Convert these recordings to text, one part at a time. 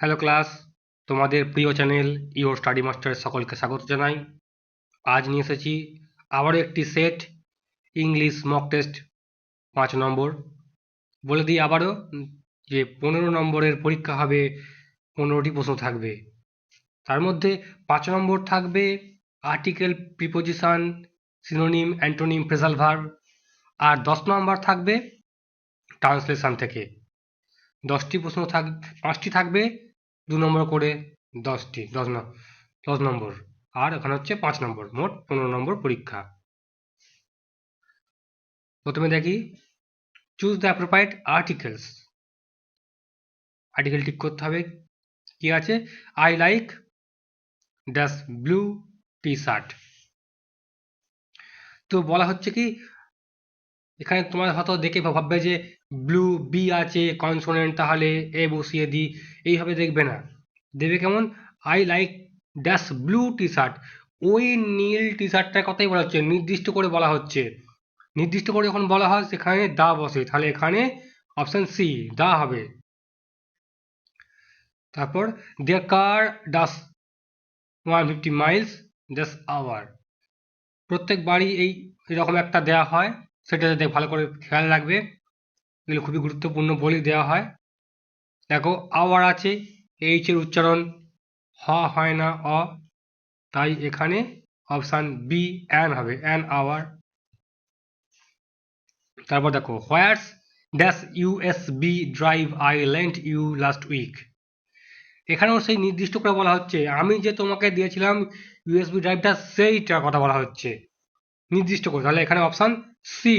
Hello class তোমাদের প্রিয় channel your study মাস্টারের সকলকে স্বাগত জানাই। আজ নিয়ে এসেছি আবারও একটি সেট ইংলিশ মক টেস্ট পাঁচ নম্বর। বলে দিই আবারও যে পনেরো নম্বরের পরীক্ষা হবে, পনেরোটি প্রশ্ন থাকবে। তার মধ্যে পাঁচ নম্বর থাকবে article preposition synonym antonym phrasal verb আর দশ নম্বর থাকবে ট্রান্সলেশন থেকে। দশটি প্রশ্ন থাক, পাঁচটি থাকবে দু নম্বর করে দশটি, দশ দশ নম্বর। আর এখানে হচ্ছে পাঁচ নম্বর, মোট পনেরো নম্বর পরীক্ষা। প্রথমে দেখি choose the appropriate articles article ঠিক করতে হবে। কি আছে? I like dash blue T shirt তো বলা হচ্ছে কি, এখানে তোমার হয়তো দেখে ভাববে যে ব্লু বি আছে কনসোনেন্ট তাহলে এ বসিয়ে দিই এইভাবে দেখবে না। দেবে কেমন? I like dash blue T shirt ওই নীল টি শার্টটার কথাই বলা হচ্ছে, নির্দিষ্ট করে বলা হচ্ছে। নির্দিষ্ট করে যখন বলা হয়, সেখানে দা বসে। তাহলে এখানে অপশন সি দা হবে। তারপর their car does one fifty miles dash hour প্রত্যেক বাড়ি এই এরকম একটা দেওয়া হয়। সেটা ভালো করে খেয়াল রাখবে। এগুলো খুবই গুরুত্বপূর্ণ বলে দেওয়া হয়। দেখো আওয়ার আছে, এইচ এর উচ্চারণ হ হয় না, অ। তাই এখানে অপশান বি, অ্যান হবে, অ্যান আওয়ার। তারপর দেখো, what's dash USB drive I lent you last week. এখানেও সেই নির্দিষ্ট করে বলা হচ্ছে, আমি যে তোমাকে দিয়েছিলাম ইউএসবি ড্রাইভটা সেইটার কথা বলা হচ্ছে। নির্দিষ্ট করে, তাহলে এখানে অপশান সি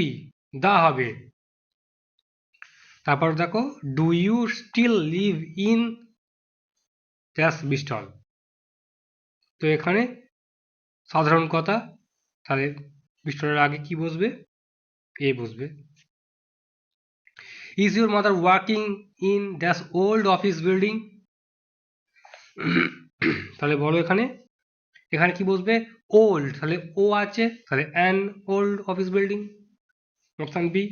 দা হবে। তারপর দেখো do you still live in dash Bristol তো এখানে সাধারণ কথা, তাহলে বিস্টলের আগে কি বসবে? এ বসবে। Is your mother working in dash old office building তাহলে বলো এখানে। এখানে কি বসবে? ওল্ড তাহলে ও আছে, তাহলে an old office building option B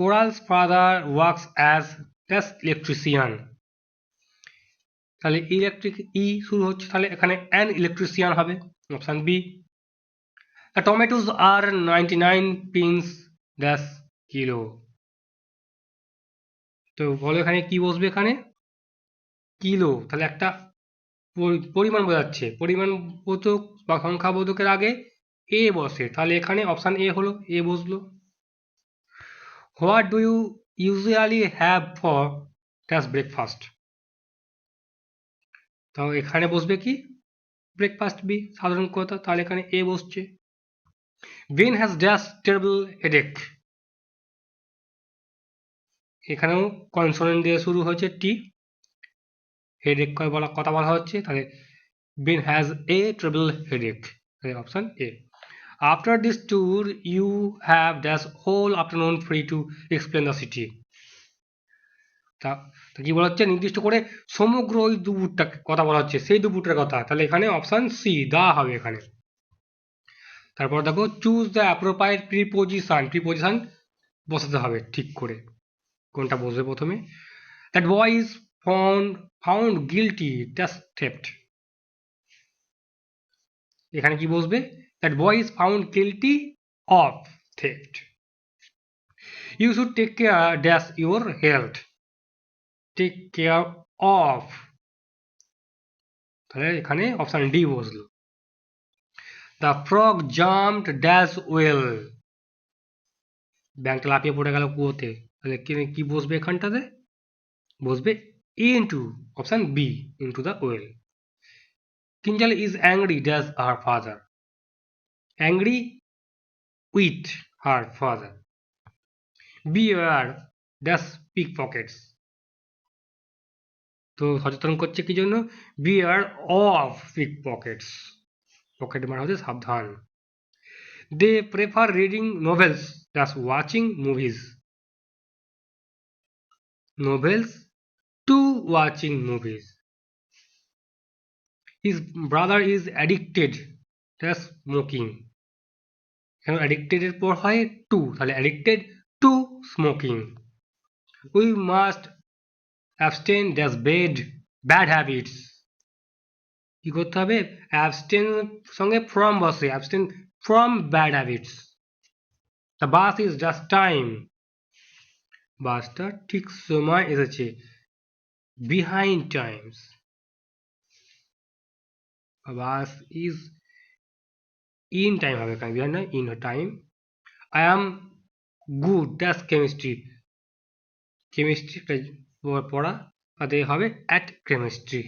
Carlos father works as dash electrician তাহলে ইলেকট্রিক ই শুরু হচ্ছে, তাহলে এখানে অ্যান ইলেকট্রিশিয়ান হবে option B the tomatoes are ninety nine pence dash kilo তো বলো এখানে কি বসবে এখানে? কিলো তাহলে একটা পরি- পরিমাণ বোঝাচ্ছে। পরিমাণ বোধক বা সংখ্যা বোধকের আগে এ বসে। তাহলে এখানে অপশান এ হলো এ বসল। What do you usually have for dash breakfast? তো এখানে বসবে কি? ব্রেকফাস্ট বি, সাধারণ কথা, তাহলে এখানে এ বসছে। Ben has dash table headache. এখানেও কনসোনেন্ট দিয়ে শুরু হয়েছে টি। হেডেক বলা, কথা বলা হচ্ছে, তাহলে Ben has a terrible headache. Option A. After this tour you have dash whole afternoon free to explain the city তা কি বলা হচ্ছে? নির্দিষ্ট করে সমগ্র ওই দুপুরটা কথা বলা হচ্ছে। সেই দুপুরটার কথা। তাহলে এখানে অপশান সি দা হবে এখানে। তারপর দেখো choose the appropriate preposition preposition বসাতে হবে ঠিক করে। কোনটা বসবে প্রথমে? That boy is found found guilty dash theft এখানে কি বসবে? That boy is found guilty of theft you should take care dash your health take care of তাহলে এখানে অপশন ডি বসল। The frog jumped dash well ব্যাংকটা লাফিয়ে পড়ে গেল কুয়োতে। তাহলে কি কি বসবে এখানটাতে? বসবে into option B into the well Kinjal is angry dash her father her father beware dash pickpockets তো সচেতন করছে কি জন্য? Beware of pickpockets pocket মারা হচ্ছে সাবধান। They prefer reading novels dash watching movies novels to watching movies. His brother is addicted to smoking. কেন addicted এর পর হয় টু তাহলে addicted to smoking we must abstain dash bed bad habits কি করতে হবে? অ্যাবস্টেন সঙ্গে ফ্রম বসে abstain from bad habits the bus is just time বাসটা ঠিক সময় এসেছে। Behind times bus is in time হবে বিহাইন্ড নয় in time. I am good dash chemistry chemistry পড়া তাতে হবে অ্যাট কেমিস্ট্রি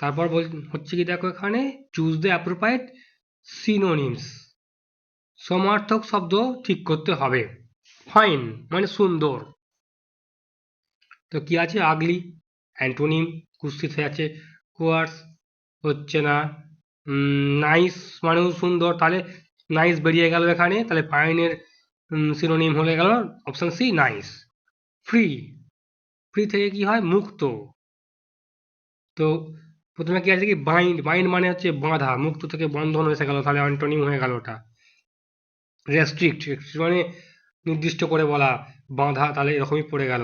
তারপর বল, হচ্ছে কি দেখো এখানে চুজ দ্য অ্যাপ্রোপ্রাইট সিনোনিমস সমার্থক শব্দ ঠিক করতে হবে। ফাইন মানে সুন্দর। তো কি আছে? আগলি অ্যান্টোনিম কুস্তিত আছে। কোয়ার্স হচ্ছে না। নাইস মানেও সুন্দর। তাহলে নাইস বেরিয়ে গেল এখানে। তাহলে ফাইনের সিনোনিম হয়ে গেল option C nice free free থেকে কি হয়? মুক্ত। তো প্রথমে কি আছে কি? বাইন্ড বাইন্ড মানে হচ্ছে বাঁধা। মুক্ত থেকে বন্ধন এসে গেল। তাহলে অ্যান্টোনিম হয়ে গেল ওটা। রেস্ট্রিক্ট মানে নির্দিষ্ট করে বলা। বাঁধা তাহলে এরকমই পড়ে গেল।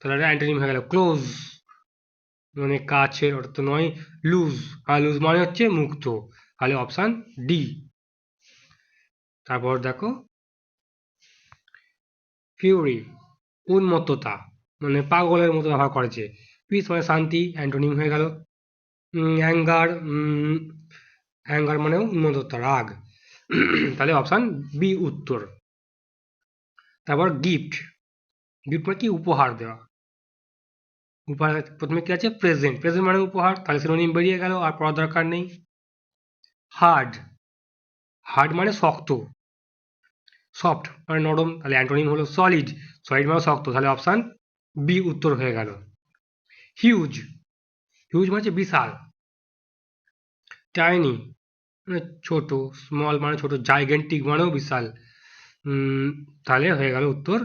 তাহলে অ্যান্টোনিম হয়ে গেল। ক্লোজ মানে কাছের তো নয় লুজ আর লুজ মানে হচ্ছে মুক্ত। তাহলে অপশান ডি তারপর দেখো ফিউরি উন্মত্ততা মানে পাগলের মতো ব্যবহার করেছে। পিস মানে শান্তি, অ্যান্টোনিম হয়ে গেল। অ্যাঙ্গার অ্যাঙ্গার মানেও উন্মত্ততা, রাগ। তাহলে অপশান বি উত্তর। তারপর গিফট গিফট মানে কি? উপহার দেওয়া। উপহার প্রথমে কি আছে? প্রেজেন্ট প্রেজেন্ট মানে উপহার। তাহলে সিনোনিম বেরিয়ে গেল, আর পড়ার দরকার নেই। হার্ড হার্ড মানে শক্ত। সফট মানে নরম, তাহলে অ্যান্টোনিম হলো সলিড সলিড মানে শক্ত, তাহলে অপশান বি উত্তর হয়ে গেল। হিউজ হিউজ মানে হচ্ছে বিশাল। টাইনি মানে ছোট স্মল মানে ছোট জাইগেন্টিক মানেও বিশাল। তাহলে হয়ে গেল উত্তর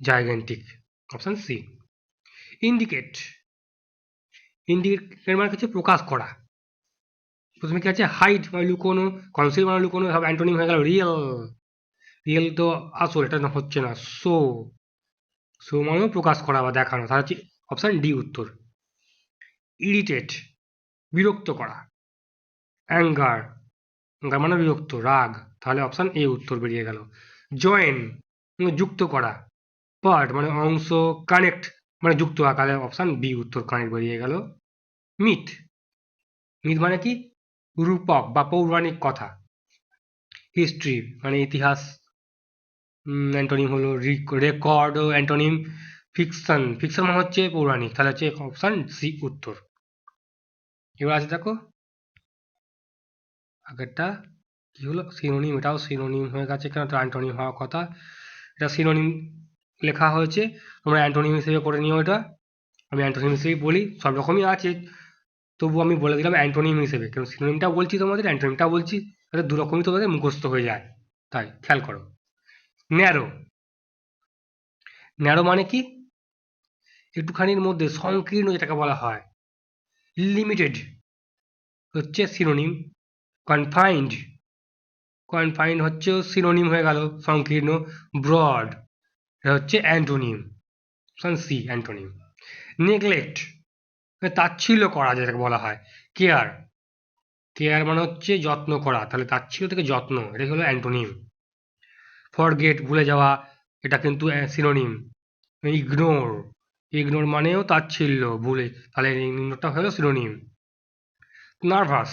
gigantic option C indicate indicate মানে হচ্ছে প্রকাশ করা। প্রথমে কি আছে? হাইট মানে লুকোনো কনসিল মানে লুকোনো সব অ্যান্টোনিম হয়ে গেল রিয়েল রিয়েল তো আসল, এটা না হচ্ছে না। শো শো মানেও প্রকাশ করা বা দেখানো। তাহলে হচ্ছে অপশান ডি উত্তর। ইরিটেট বিরক্ত করা। অ্যাঙ্গার অ্যাঙ্গার মানে বিরক্ত, রাগ। তাহলে অপশান এ উত্তর বেরিয়ে গেল। জয়েন যুক্ত করা। পার্ট মানে অংশ কানেক্ট মানে যুক্ত আকারে অপশান বি উত্তর কানেক্ট বেরিয়ে গেল। মিথ। মিথ মানে কি? রূপক বা পৌরাণিক কথা। হিস্ট্রি মানে ইতিহাস। অ্যান্টোনিম হলো রেকর্ড ও অ্যান্টোনিম ফিকশন ফিকশন মানে হচ্ছে পৌরাণিক। তাহলে হচ্ছে অপশান সি উত্তর। এবার আছে দেখো। আগেরটা কি হলো? সিনোনিম এটাও সিনোনিম হয়ে গেছে কেন? তো অ্যান্টোনিম হওয়ার কথা। এটা সিনোনিম লেখা হয়েছে। তোমরা অ্যান্টোনিম হিসেবে করে নিও এটা। আমি অ্যান্টোনিম হিসেবেই বলি, সব রকমই আছে। তবু আমি বলে দিলাম অ্যান্টোনিম হিসেবে। কারণ সিনোনিমটাও বলছি তোমাদের অ্যান্টোনিমটাও বলছি, তাহলে দু রকমই তোমাদের মুখস্থ হয়ে যায়। তাই, খেয়াল করো। ন্যারো। ন্যারো মানে কি? একটুখানির মধ্যে সংকীর্ণ যেটাকে বলা হয় লিমিটেড হচ্ছে সিনোনিম কনফাইন্ড কনফাইন্ড হচ্ছে সিনোনিম হয়ে গেল, সংকীর্ণ ব্রড এটা হচ্ছে অ্যান্টোনিম সি অ্যান্টোনিম। নেগলেক্ট তাচ্ছিল্য করা যেটাকে বলা হয়। কেয়ার কেয়ার মানে হচ্ছে যত্ন করা। তাহলে তাচ্ছিল্য থেকে যত্ন, এটাই হলো অ্যান্টোনিম। ফরগেট ভুলে যাওয়া, এটা কিন্তু সিনোনিম ইগনোর ইগনোর মানেও তাচ্ছিল্য, ভুলে। তাহলে ইগনোরটা হলো সিনোনিম নার্ভাস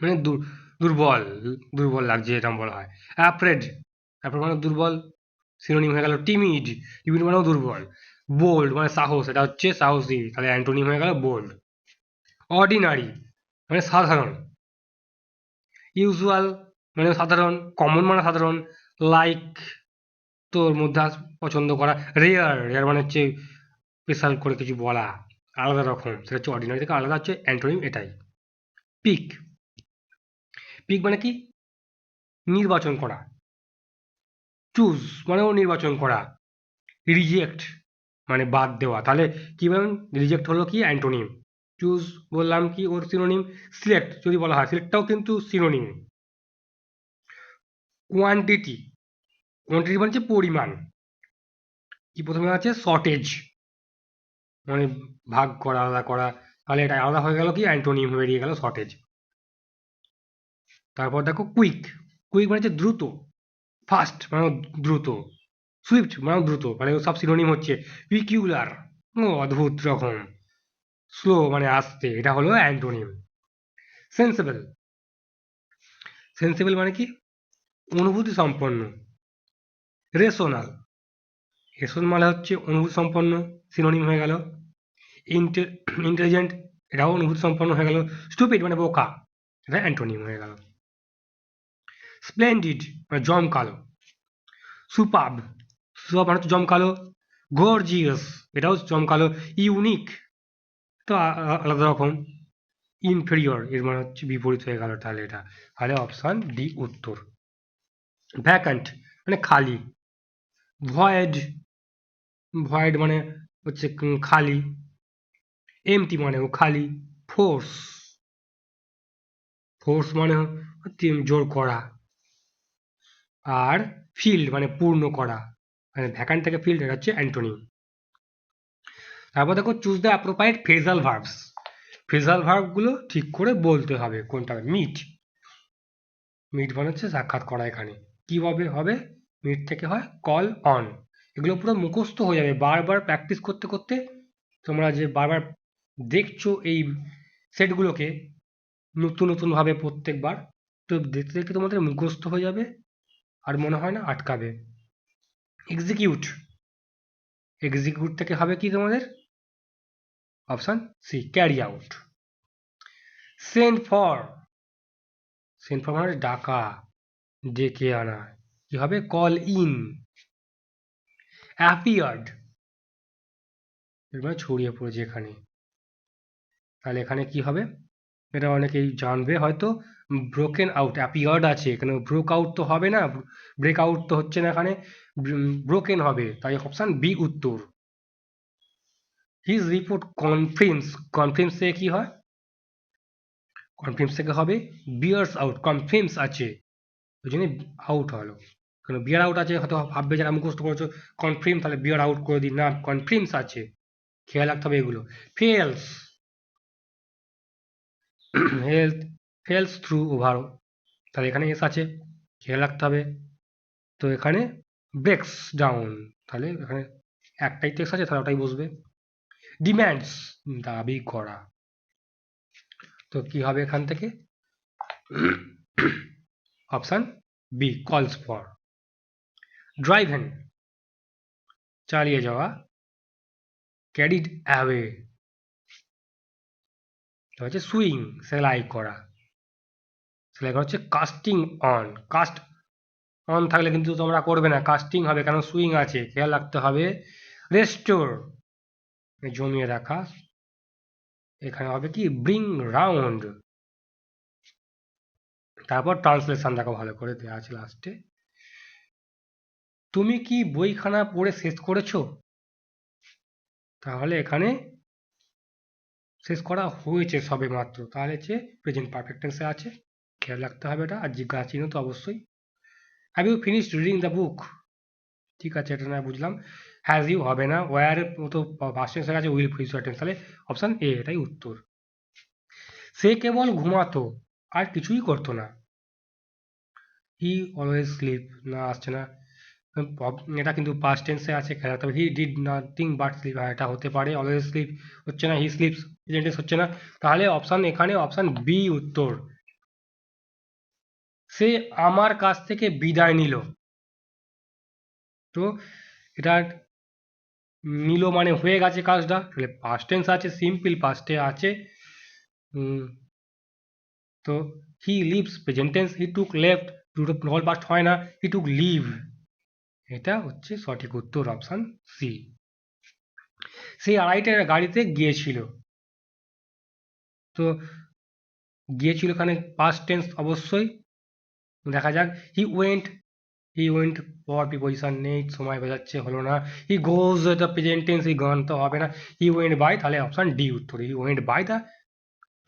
মানে দুর্বল দুর্বল লাগছে এটা বলা হয়। অ্যাপ্রেড অ্যাপ্রেড মানে দুর্বল সিনোনিম হয়ে গেল টিমিড টিমিড মানেও দুর্বল। বোল্ড মানে সাহস, এটা হচ্ছে সাহসী তাহলে অ্যান্টোনিম হয়ে গেল বোল্ড। অর্ডিনারি মানে সাধারণ। ইউজুয়াল মানে সাধারণ, কমন মানে সাধারণ। লাইক তোর মধ্যে পছন্দ করা। রেয়ার রেয়ার মানে হচ্ছে স্পেশাল করে কিছু বলা। আলাদা রকম। সেটা হচ্ছে অর্ডিনারি থেকে আলাদা, হচ্ছে অ্যান্টোনিম এটাই। পিক। পিক মানে কি? নির্বাচন করা। চুজ মানেও নির্বাচন করা রিজেক্ট মানে বাদ দেওয়া। তাহলে কি বলেন? রিজেক্ট হলো কি? অ্যান্টোনিম চুজ বললাম কি? ওর সিনোনিম সিলেক্ট যদি বলা হয় সিলেক্টটাও কিন্তু সিনোনিম কোয়ান্টিটি কোয়ান্টিটি মানে পরিমাণ। কি প্রথমে আছে? শর্টেজ মানে ভাগ করা, আলাদা করা। তাহলে এটা আলাদা হয়ে গেল কি? অ্যান্টোনিম বেরিয়ে গেল শর্টেজ তারপর দেখো কুইক কুইক মানে হচ্ছে দ্রুত। ফাস্ট মানে দ্রুত সুইফট মানে দ্রুত মানে সব সিনোনিম হচ্ছে পিকিউলার অদ্ভুত রকম স্লো মানে আস্তে, এটা হলো অ্যান্টোনিম সেন্সিবল সেন্সিবল মানে কি? অনুভূতি সম্পন্ন রেশনাল রেশন মানে হচ্ছে অনুভূতি সম্পন্ন সিনোনিম হয়ে গেল ইন্টেলিজেন্ট এটাও অনুভূতি সম্পন্ন হয়ে গেল স্টুপিড মানে বোকা, এটা অ্যান্টোনিম হয়ে গেল। স্প্লেন্ডিড মানে জমকালো সুপাব সুপাব মানে হচ্ছে জমকালো গর্জিয়াস এটাও জমকালো ইউনিক তো আলাদা রকম। ইনফেরিয়র এর মানে হচ্ছে বিপরীত হয়ে গেল তাহলে এটা। তাহলে অপশান ডি উত্তর। ভ্যাকান্ট মানে খালি। ভয়েড ভয়েড মানে হচ্ছে খালি। এমটি মানেও খালি। ফোর্স ফোর্স মানে জোর করা। আর ফিল্ড মানে পূর্ণ করা। মানে ভ্যাকান্ট থেকে ফিল্ড এটা হচ্ছে অ্যান্টোনিম। তারপর দেখো choose the appropriate phrasal verbs phrasal ভার্বগুলো ঠিক করে বলতে হবে কোনটা মিট মিট মানে হচ্ছে সাক্ষাৎ করা এখানে। কীভাবে হবে? মিট থেকে হয় কল অন এগুলো পুরো মুখস্থ হয়ে যাবে। বারবার প্র্যাকটিস করতে করতে তোমরা যে বারবার দেখছ এই সেটগুলোকে নতুন নতুন ভাবে প্রত্যেকবার, তো দেখতে দেখতে তোমাদের মুখস্থ হয়ে যাবে। আর মনে হয় না আটকাবে। এক্সিকিউট এক্সিকিউট থেকে হবে কি তোমাদের? Option C carry out send for send for মানে ডাকা, ডেকে আনা। কি হবে? কল ইন অ্যাপিয়ার্ড মানে ছড়িয়ে পড়েছে এখানে। তাহলে এখানে কি হবে? এটা অনেকেই জানবে হয়তো। ব্রোকেন আউট অ্যাপিয়ার্ড আছে, এখানে ব্রোক আউট তো হবে না ব্রেক আউট তো হচ্ছে না এখানে ব্রোকেন হবে, তাই অপশন বি উত্তর। হিজ রিপোর্ট কনফার্মস কনফার্মস থেকে কি হয়? কনফার্মস থেকে হবে? বিয়ার্স আউট কনফার্মস আছে। ওই জন্য আউট হলো। কারণ বিয়ার আউট আছে, হয়তো ভাববে যারা মুখস্থ করেছ কনফার্ম তাহলে বিয়ার আউট করে দিন। না কনফার্মস আছে। খেয়াল রাখতে হবে এগুলো। Fails health fails through over তাহলে এখানে এস আছে, খেয়াল রাখতে হবে। তো এখানে ব্রেক্স ডাউন তাহলে এখানে একটাই টেক্স আছে, তাহলে ওটাই বসবে। ডিম্যান্ডস দাবি করা। তো কি হবে এখান থেকে? Option B calls for driven চালিয়ে যাওয়া। ক্যারিড অ্যাওয়ে হচ্ছে সুইং সেলাই করা। করা হচ্ছে কাস্টিং অন কাস্ট অন থাকলে কিন্তু তোমরা করবে না কাস্টিং হবে কারণ সুইং আছে, খেয়াল রাখতে হবে। রেস্টোর জমিয়ে রাখা। এখানে হবে কি ব্রিং রাউন্ড তারপর ট্রান্সলেশন দেখো ভালো করে দেওয়া আছে লাস্টে তুমি কি বইখানা পড়ে শেষ করেছ? তাহলে এখানে শেষ করা হয়েছে সবে মাত্র তাহলে হচ্ছে প্রেজেন্ট পারফেক্ট টেন্সে আছে। খেয়াল রাখতে হবে এটা, আর জিজ্ঞাসা চিহ্ন তো অবশ্যই। Have you finished reading the book ঠিক আছে, এটা না বুঝলাম। হ্যাজ ইউ হবে না। ওয়ার মতো টেন্স আছে উইল টেন্স তাহলে অপশান এ এটাই উত্তর। সে কেবল ঘুমাতো, আর কিছুই করতো না। হি অলওয়েজ স্লিপ না, আসছে না। এটা কিন্তু পাস্ট টেন্সে আছে, খেয়াল রাখতে হবে। He did nothing but sleep হ্যাঁ এটা হতে পারে অলওয়েজ স্লিপ হচ্ছে না হি স্লিপস হচ্ছে না। তাহলে অপশান এখানে অপশন বি উত্তর। সে আমার কাছ থেকে বিদায় নিল। তো এটা নিল মানে হয়ে গেছে কাজটা। তাহলে পাস্ট টেন্স আছে সিম্পল পাস্টে আছে। তো he lives present tense he took left দুটো নল পাস্ট হয় না হি টুক লিভ এটা হচ্ছে সঠিক উত্তর অপশন সি সে আড়াইটার গাড়িতে গিয়েছিল। তো গিয়েছিল এখানে পাস্ট টেন্স অবশ্যই। দেখা যাক। হি ওয়েন্ট হি ওয়েন্ট পর প্রিপোজিশন নেই, সময় বোঝাচ্ছে, হলো না। হি গোজ দ্য প্রেজেন্ট এই গান তো হবে না। হি ওয়েন্ট বাই তাহলে অপশন ডি উত্তর। He went by the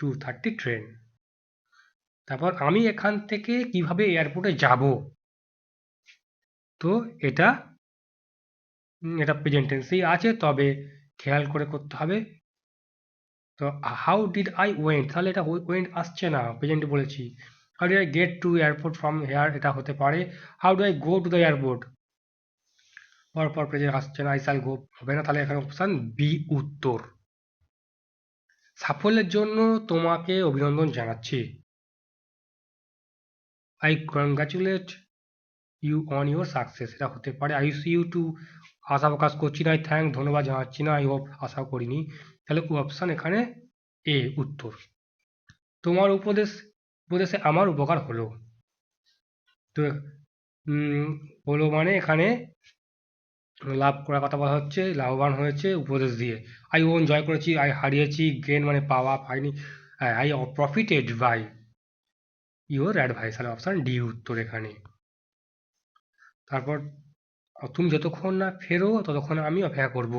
two thirty train তারপর আমি এখান থেকে কীভাবে এয়ারপোর্টে যাব? তো এটা এটা প্রেজেন্ট টেন্সেই আছে, তবে খেয়াল করে করতে হবে। তো হাউ ডিড আই ওয়েন্ট তাহলে এটা ওয়েন্ট আসছে না প্রেজেন্ট বলেছি। How do I get to airport from here এটা হতে পারে। How do I go to the airport পরপর প্রেজেন্ট আসছে না আই শ্যাল গো হবে না। তাহলে এখানে অপশান বি উত্তর। সাফল্যের জন্য তোমাকে অভিনন্দন জানাচ্ছি। I congratulate you on your success এটা হতে পারে। আই সি ইউ টু আশা প্রকাশ করছি না। আই থ্যাংক ধন্যবাদ জানাচ্ছি না। আই হোপ আশা করিনি। তাহলে অপশান এখানে এ উত্তর। তোমার উপদেশ উপদেশে আমার উপকার হলো। তো হলো মানে এখানে লাভ করার কথা বলা হচ্ছে, লাভবান হয়েছে, উপদেশ দিয়ে। আই ওন জয় করেছি আই হারিয়েছি গেন মানে পাওয়া, পাইনি। I profited by your advice তাহলে অপশান ডি উত্তর এখানে। তারপর, তুমি যতক্ষণ না ফেরো, ততক্ষণ আমি অপেক্ষা করব।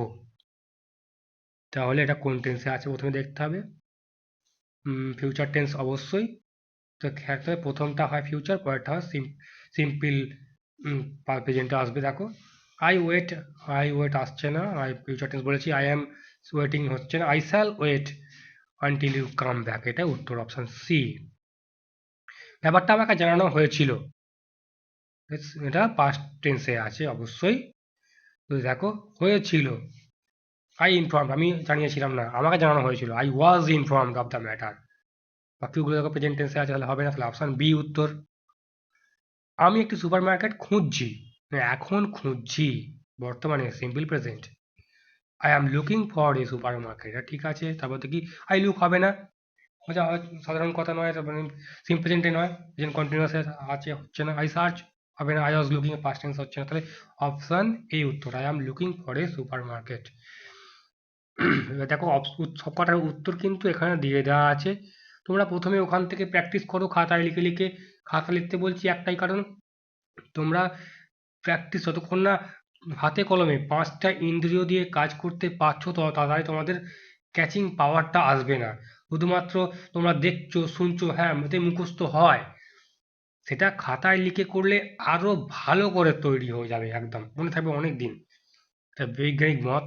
তাহলে এটা কোন টেন্সে আছে? প্রথমে দেখতে হবে। ফিউচার টেন্স অবশ্যই। তো খেয়াল প্রথমটা হয় ফিউচার পরেরটা হয় সিম্পল প্রেজেন্টে আসবে, দেখো। আই ওয়েট আই ওয়েট আসছে না আই ফিউচার টেন্স বলেছি আই অ্যাম ওয়েটিং হচ্ছে না I shall wait until you come back এটা উত্তর অপশান সি ব্যাপারটা আমাকে জানানো হয়েছিল। এটা পাস্ট টেন্সে আছে, অবশ্যই। তো দেখো, হয়েছিল। আই ইনফর্ম আমি জানিয়েছিলাম না, আমাকে জানানো হয়েছিল। I was informed of the matter বাকিগুলো দেখো প্রেজেন্ট টেন্সে আছে, তাহলে হবে না, তাহলে অপশান বি উত্তর। আমি একটি সুপার মার্কেট খুঁজছি এখন খুঁজছি, বর্তমানে simple present I am looking for a supermarket ঠিক আছে, তারপর কি আই লুক হবে না। আচ্ছা সাধারণ কথা নয় মানে সিম্পল প্রেজেন্টে নয় প্রেজেন্ট আছে, হচ্ছে না আই সার্চ হবে না আই ওয়াজ লুকিং এ পাস্ট টেন্স হচ্ছে না, তাহলে অপশান এই উত্তর I am looking for a supermarket দেখো সব কটার উত্তর কিন্তু এখানে দিয়ে দেওয়া আছে। তোমরা প্রথমে ওখান থেকে প্র্যাকটিস করো খাতায় লিখে লিখে। খাতা লিখতে বলছি একটাই কারণ, তোমরা প্র্যাকটিস যতক্ষণ না হাতে কলমে পাঁচটা ইন্দ্রিয় দিয়ে কাজ করতে পারছ, তো, তাড়াতাড়ি তোমাদের ক্যাচিং পাওয়ারটা আসবে না। শুধুমাত্র তোমরা দেখছ, শুনছো হ্যাঁ এতে মুখস্থ হয়। সেটা খাতায় লিখে করলে আরও ভালো করে তৈরি হয়ে যাবে একদম। মনে থাকবে অনেক দিন এটা বৈজ্ঞানিক মত।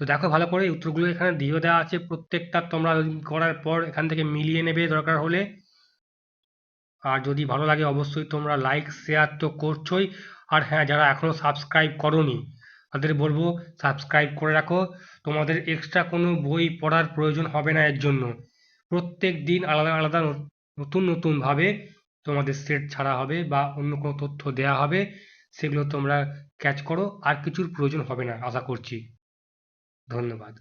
তো দেখো ভালো করে উত্তরগুলো এখানে দিয়ে দেওয়া আছে। প্রত্যেকটা তোমরা করার পর এখান থেকে মিলিয়ে নেবে দরকার হলে। আর যদি ভালো লাগে অবশ্যই তোমরা লাইক শেয়ার তো করছোই। আর হ্যাঁ যারা এখনও সাবস্ক্রাইব করনি, তাদের বলব সাবস্ক্রাইব করে রাখো। তোমাদের এক্সট্রা কোনো বই পড়ার প্রয়োজন হবে না এর জন্য। প্রত্যেক দিন আলাদা আলাদা নতুন নতুনভাবে তোমাদের সেট ছাড়া হবে বা অন্য কোনো তথ্য দেওয়া হবে, সেগুলো তোমরা ক্যাচ করো। আর কিছুর প্রয়োজন হবে না, আশা করছি। ধন্যবাদ।